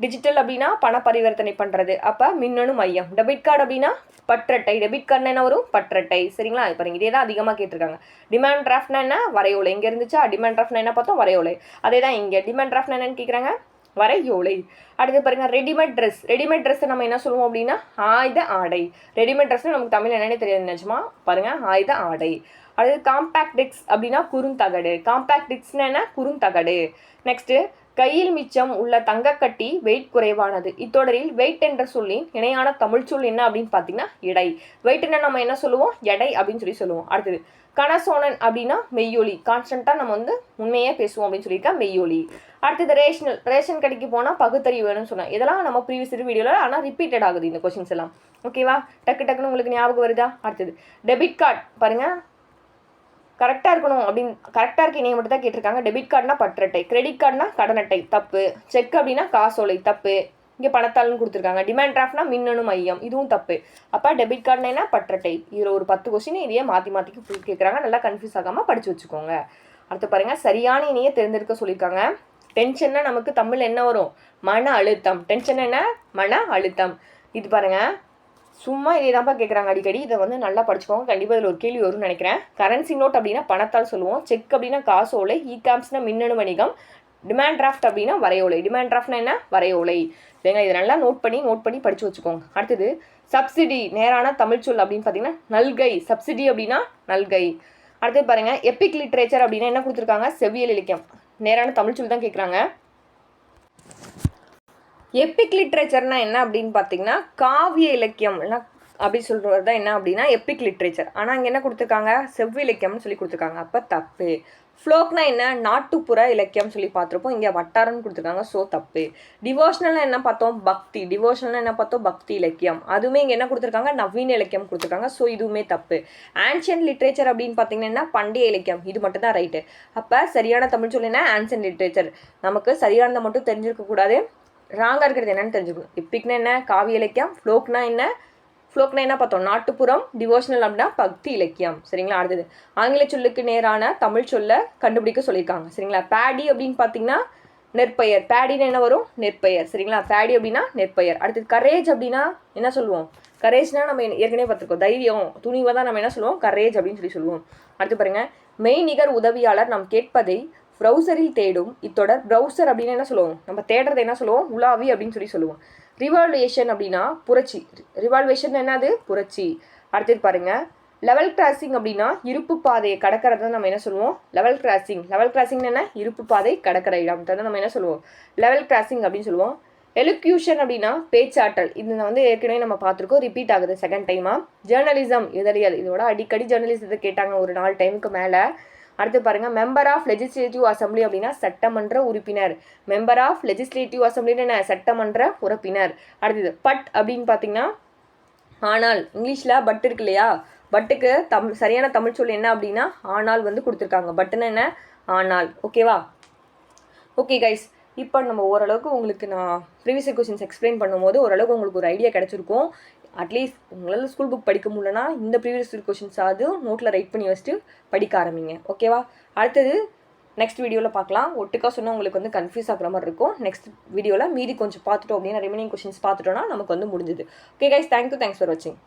டிஜிட்டல் அப்படின்னா பண பரிவர்த்தனை பண்ணுறது அப்போ மின்னணு மையம் டெபிட் கார்டு அப்படின்னா பற்றட்டை டெபிட் கார்டுனா என்ன வரும்? பற்றட்டை. சரிங்களா? இப்போ நீங்கள் இதே தான் அதிகமாக கேட்டிருக்காங்க டிமாண்ட் டிராஃப்ட்னா என்ன? வரையோலை. இங்கே இருந்துச்சா? டிமாண்ட் டிராஃப்ட்னா என்ன பார்த்தோம்? வரையோலை. அதே தான் இங்கே டிமாண்ட் டிராஃப்ட்னா என்னன்னு கேட்குறாங்க வரையோலை. அடுத்து பாருங்க ரெடிமேட் ட்ரெஸ் ரெடிமேட் ட்ரெஸ்ஸை நம்ம என்ன சொல்லுவோம் அப்படின்னா? ஆயுத ஆடை. ரெடிமேட் ட்ரெஸ்ஸு நமக்கு தமிழ் என்னன்னே தெரியாது நிஜமா? பாருங்கள் ஆயுத ஆடை. அடுத்து காம்பேக்ட் டிக்ஸ் அப்படின்னா குறுந்தகடு. காம்பேக்ட் டிக்ஸ்னா என்ன? குறுந்தகடு. நெக்ஸ்ட்டு கையில் மிச்சம் உள்ள தங்கக்கட்டி வெயிட் குறைவானது. இத்தொடரில் வெயிட் என்ற சொல்லின் இணையான தமிழ் சொல் என்ன அப்படின்னு பார்த்தீங்கன்னா எடை. வெயிட்னா நம்ம என்ன சொல்லுவோம்? எடை அப்படின்னு சொல்லி சொல்லுவோம். அடுத்தது கனசோனன் அப்படின்னா மெய்யொலி. கான்ஸ்டண்ட்டாக நம்ம வந்து உண்மையே பேசுவோம் அப்படின்னு சொல்லியிருக்கா மெய்யொலி. அடுத்தது ரேஷனல் ரேஷன் கடைக்கு போனால் பகுத்தறிவு வேணும்னு சொன்னேன். இதெல்லாம் நம்ம ப்ரீவியஸ் வீடியோவில் ஆனால் ரிப்பீட்டட் ஆகுது இந்த கொஷின்ஸ் எல்லாம். ஓகேவா டக்கு டக்குன்னு உங்களுக்கு ஞாபகம் வருதா? அடுத்தது டெபிட் கார்டு பாருங்கள் கரெக்டாக இருக்கணும் அப்படின்னு கரெக்டாக இருக்க இணையை மட்டும் தான் கேட்டிருக்காங்க. டெபிட் கார்டுனா பற்றட்டை கிரெடிட் கார்டுனா கடன் அட்டை தப்பு. செக் அப்படின்னா காசோலை தப்பு. இங்கே பணத்தாலும் கொடுத்துருக்காங்க. டிமாண்ட் டிராஃப்ட்னா மின்னணு மையம் இதுவும் தப்பு. அப்போ டெபிட் கார்டுனா பற்றட்டை இதில் ஒரு பத்து கொஸ்டின் இதையே மாற்றி மாற்றி கேட்குறாங்க நல்லா கன்ஃபியூஸ் ஆகாமல் படித்து வச்சுக்கோங்க. அடுத்து பாருங்கள் சரியான இணையை தேர்ந்தெடுக்க சொல்லியிருக்காங்க. டென்ஷன்னா நமக்கு தமிழ் என்ன வரும்? மன அழுத்தம். டென்ஷன் என்ன? மன அழுத்தம். இது பாருங்கள் சும்மா இதே தான்ப்பா கேட்குறாங்க அடிக்கடி. இதை வந்து நல்லா படிச்சுக்கோங்க. கண்டிப்பாக இதில் ஒரு கேள்வி வரும்னு நினைக்கிறேன். கரன்சி நோட் அப்படின்னா பணத்தால் சொல்லுவோம். செக் அப்படின்னா காசோலை இ காம்ஸ்னா மின்னணு வணிகம். டிமாண்ட் டிராஃப்ட் அப்படின்னா வரையோலை டிமாண்ட் டிராஃப்ட்னா என்ன? வரையோலை இல்லைங்களா இதை நல்லா நோட் பண்ணி நோட் பண்ணி படித்து வச்சுக்கோங்க. அடுத்தது சப்சிடி நேரான தமிழ் சொல் அப்படின்னு பார்த்தீங்கன்னா நல்கை. சப்சிடி அப்படின்னா நல்கை. அடுத்து பாருங்கள் எப்பிக் லிட்ரேச்சர் அப்படின்னா என்ன கொடுத்துருக்காங்க? செவ்வியல் இலக்கியம். நேரான தமிழ் சொல் தான் கேட்குறாங்க எப்பிக் லிட்ரேச்சர்னா என்ன அப்படின்னு பார்த்தீங்கன்னா காவிய இலக்கியம். அப்படி சொல்கிறது தான் என்ன அப்படின்னா எப்பிக் லிட்ரேச்சர் ஆனால் இங்கே என்ன கொடுத்துருக்காங்க? செவ்வி இலக்கியம்னு சொல்லி கொடுத்துருக்காங்க. அப்போ தப்பு. ஃப்ளோக்னா என்ன? நாட்டுப்புற இலக்கியம் சொல்லி பார்த்துருப்போம். இங்கே வட்டாரம்னு கொடுத்துருக்காங்க. ஸோ தப்பு. டிவோஷனலாக என்ன பார்த்தோம்? பக்தி. டிவோஷனில் என்ன பார்த்தோம்? பக்தி இலக்கியம். அதுவுமே இங்கே என்ன கொடுத்துருக்காங்க? நவீன இலக்கியம் கொடுத்துருக்காங்க. ஸோ இதுவுமே தப்பு. ஆன்ஷியன் லிட்ரேச்சர் அப்படின்னு பார்த்தீங்கன்னா பண்டைய இலக்கியம். இது மட்டும் தான் ரைட்டு அப்போ சரியான தமிழ் சொல்லி என்ன? ஆன்ஷியன் லிட்ரேச்சர் நமக்கு சரியானதை மட்டும் தெரிஞ்சிருக்கக்கூடாது ராங்காக இருக்கிறது என்னன்னு தெரிஞ்சுக்கணும். இப்பிக்னா என்ன? காவிய இலக்கியம். ஃப்ளோக்னா என்ன? ஃப்ளோக்னா என்ன பார்த்தோம்? நாட்டுப்புறம் டிவோஷனல் அப்படின்னா பக்தி இலக்கியம். சரிங்களா? அடுத்தது ஆங்கில சொல்லுக்கு நேரான தமிழ் சொல்ல கண்டுபிடிக்க சொல்லியிருக்காங்க. சரிங்களா? பேடி அப்படின்னு பார்த்தீங்கன்னா நெற்பெயர். பேடின்னு என்ன வரும்? நெற்பெயர். சரிங்களா? பேடி அப்படின்னா நெற்பெயர். அடுத்தது கரேஜ் அப்படின்னா என்ன சொல்லுவோம்? கரேஜ்னா நம்ம ஏற்கனவே பார்த்துருக்கோம். தைரியம் துணிவை தான் நம்ம என்ன சொல்லுவோம்? கரேஜ் அப்படின்னு சொல்லி சொல்லுவோம். அடுத்து பாருங்கள் மெய்நிகர் உதவியாளர் நாம் கேட்பதை ப்ரௌசரில் தேடும். இத்தொடர் ப்ரௌசர் அப்படின்னு என்ன சொல்லுவோம்? நம்ம தேடுறது என்ன சொல்லுவோம்? உலாவி அப்படின்னு சொல்லி சொல்லுவோம். ரிவால்வேஷன் அப்படின்னா புரட்சி. ரிவால்வேஷன் என்னது? புரட்சி. அடுத்தது பாருங்க. லெவல் கிராசிங் அப்படின்னா இருப்பு பாதையை கடக்கிறத நம்ம என்ன சொல்லுவோம்? லெவல் கிராசிங் லெவல் கிராசிங் என்ன? இருப்பு பாதை கடக்கிற இடம் நம்ம என்ன சொல்லுவோம்? லெவல் கிராசிங் அப்படின்னு சொல்லுவோம். எலுக்யூஷன் அப்படின்னா பேச்சாற்றல். இது வந்து ஏற்கனவே நம்ம பார்த்துருக்கோம். ரிப்பீட் ஆகுது செகண்ட் டைமாக ஜேர்னலிசம் இதழியல். இதோட அடிக்கடி ஜேர்னலிசத்தை கேட்டாங்க ஒரு நாலு டைமுக்கு மேலே. அடுத்து பாருங்கள் மெம்பர் ஆஃப் லெஜிஸ்லேட்டிவ் அசம்பிளி அப்படின்னா சட்டமன்ற உறுப்பினர். மெம்பர் ஆஃப் லெஜிஸ்லேட்டிவ் அசம்பிளின்னு என்ன? சட்டமன்ற உறுப்பினர். அடுத்தது பட் அப்படின்னு பார்த்தீங்கன்னா ஆனால் இங்கிலீஷில் பட் இருக்கு இல்லையா? பட்டுக்கு தம் சரியான தமிழ் சொல் என்ன அப்படின்னா ஆனால் வந்து கொடுத்துருக்காங்க. பட்டுன்னு என்ன? ஆனால். ஓகேவா ஓகே கைஸ் இப்போ நம்ம ஓரளவுக்கு உங்களுக்கு நான் ப்ரீவியஸ் கொஸ்டின்ஸ் எக்ஸ்பிளைன் பண்ணும்போது ஓரளவுக்கு உங்களுக்கு ஒரு ஐடியா கிடச்சிருக்கும். அட்லீஸ்ட் உங்களால் ஸ்கூல் புக் படிக்க முடியலனா இந்த ப்ரீவியஸ் கொஷின்ஸாவது நோட்டில் ரைட் பண்ணி வச்சுட்டு படிக்க ஆரம்பிங்க. ஓகேவா அடுத்தது நெக்ஸ்ட் வீடியோவில் பார்க்கலாம். ஒட்டுக்கா சொன்னால் உங்களுக்கு வந்து கன்ஃபியூஸ் ஆகிற மாதிரி இருக்கும். நெக்ஸ்ட் வீடியோவில் மீதி கொஞ்சம் பார்த்துட்டோம் அப்படின்னா ரிமைனிங் கொஷின்ஸ் பார்த்துட்டோன்னா நமக்கு வந்து முடிஞ்சுது. Okay guys thank you thanks for வாட்சிங்